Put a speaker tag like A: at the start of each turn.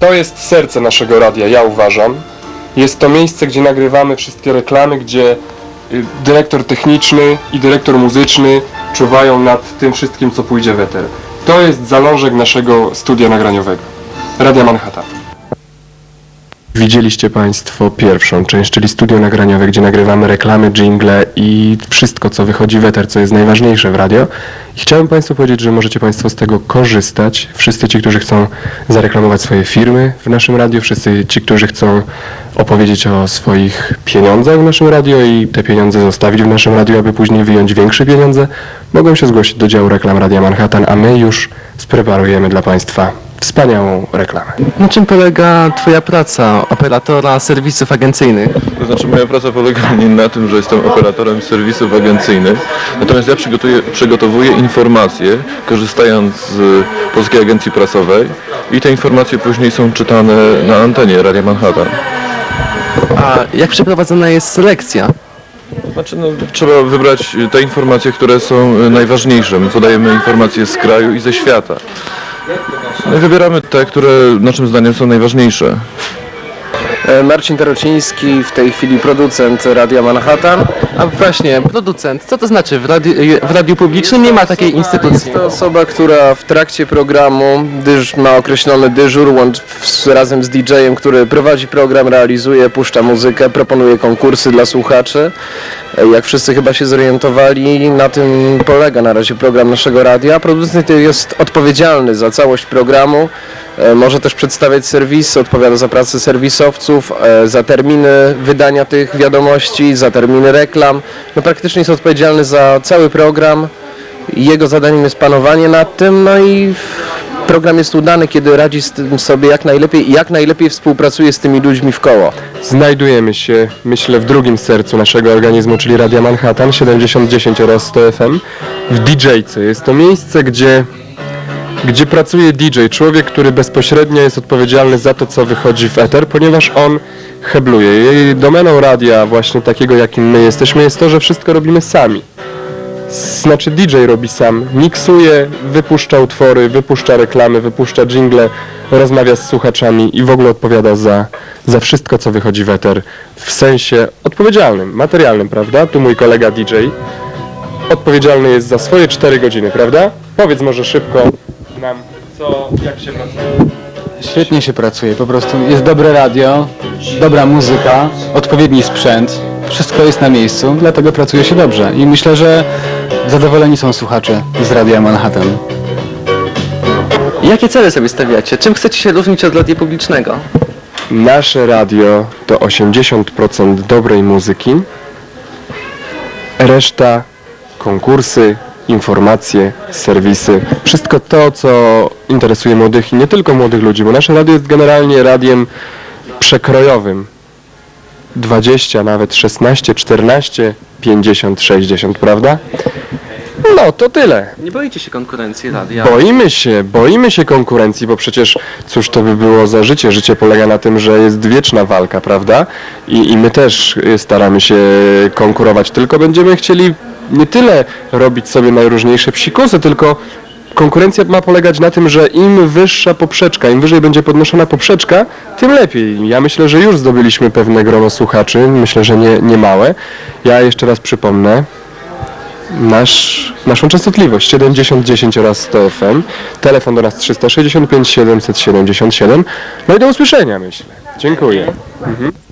A: To jest serce naszego radia, ja uważam. Jest to miejsce, gdzie nagrywamy wszystkie reklamy, gdzie y, dyrektor techniczny i dyrektor muzyczny czuwają nad tym wszystkim, co pójdzie w eter. To jest zalążek naszego studia nagraniowego. Radia Manhattan. Widzieliście Państwo pierwszą część, czyli studio nagraniowe, gdzie nagrywamy reklamy, jingle i wszystko, co wychodzi w eter, co jest najważniejsze w radio. I chciałem Państwu powiedzieć, że możecie Państwo z tego korzystać. Wszyscy ci, którzy chcą zareklamować swoje firmy w naszym radiu, wszyscy ci, którzy chcą opowiedzieć o swoich pieniądzach w naszym radio i te pieniądze zostawić w naszym radiu, aby później wyjąć większe pieniądze, mogą się zgłosić do działu reklam Radia Manhattan, a my już spreparujemy dla Państwa wspaniałą reklamę.
B: Na czym polega Twoja praca operatora serwisów agencyjnych?
C: To znaczy moja praca polega nie na tym, że jestem operatorem serwisów agencyjnych, natomiast ja przygotuję, przygotowuję informacje, korzystając z Polskiej Agencji Prasowej i te informacje później są czytane na antenie Radia Manhattan.
B: A jak przeprowadzona jest selekcja?
C: To znaczy no, trzeba wybrać te informacje, które są najważniejsze. My podajemy informacje z kraju i ze świata. Wybieramy te, które naszym zdaniem są najważniejsze.
D: E, Marcin Tarociński, w tej chwili producent Radia Manhattan.
B: A właśnie, producent, co to znaczy? W radiu, w radiu publicznym nie ma takiej instytucji.
D: To osoba, która w trakcie programu dyż, ma określony dyżur łącz, w, razem z DJ-em, który prowadzi program, realizuje, puszcza muzykę, proponuje konkursy dla słuchaczy. E, Jak wszyscy chyba się zorientowali, na tym polega na razie program naszego radia. Producent jest odpowiedzialny za całość programu. E, Może też przedstawiać serwisy, odpowiada za pracę serwisowców, e, za terminy wydania tych wiadomości, za terminy reklam. No praktycznie jest odpowiedzialny za cały program. Jego zadaniem jest panowanie nad tym, no i program jest udany, kiedy radzi z tym sobie jak najlepiej i jak najlepiej współpracuje z tymi ludźmi w koło.
A: Znajdujemy się, myślę, w drugim sercu naszego organizmu, czyli Radia Manhattan 7010 oraz 100 FM w DJ-ce. Jest to miejsce, gdzie, gdzie pracuje DJ, człowiek, który bezpośrednio jest odpowiedzialny za to, co wychodzi w eter, ponieważ on hebluje. Jej domeną radia, właśnie takiego, jakim my jesteśmy, jest to, że wszystko robimy sami. Znaczy DJ robi sam, miksuje, wypuszcza utwory, wypuszcza reklamy, wypuszcza jingle, rozmawia z słuchaczami i w ogóle odpowiada za, za wszystko, co wychodzi w eter w sensie odpowiedzialnym, materialnym, prawda? Tu mój kolega DJ odpowiedzialny jest za swoje 4 godziny, prawda? Powiedz może szybko nam, co, jak się pracuje.
E: Świetnie się pracuje, po prostu jest dobre radio, dobra muzyka, odpowiedni sprzęt, wszystko jest na miejscu, dlatego pracuje się dobrze i myślę, że zadowoleni są słuchacze z Radia Manhattan.
B: Jakie cele sobie stawiacie? Czym chcecie się różnić od radia publicznego?
A: Nasze radio to 80% dobrej muzyki, reszta konkursy, informacje, serwisy, wszystko to, co interesuje młodych i nie tylko młodych ludzi, bo nasze radio jest generalnie radiem przekrojowym. 20, nawet 16, 14, 50, 60, prawda? No, to tyle.
B: Nie boicie się konkurencji radia?
A: Boimy się, boimy się konkurencji, bo przecież cóż to by było za życie? Życie polega na tym, że jest wieczna walka, prawda? I, i my też staramy się konkurować, tylko będziemy chcieli nie tyle robić sobie najróżniejsze psikusy, tylko konkurencja ma polegać na tym, że im wyższa poprzeczka, im wyżej będzie podnoszona poprzeczka, tym lepiej. Ja myślę, że już zdobyliśmy pewne grono słuchaczy, myślę, że nie, nie małe. Ja jeszcze raz przypomnę, nasz, naszą częstotliwość 7010 oraz 100 FM, telefon do nas 365 777. No i do usłyszenia myślę. Dziękuję.
F: hot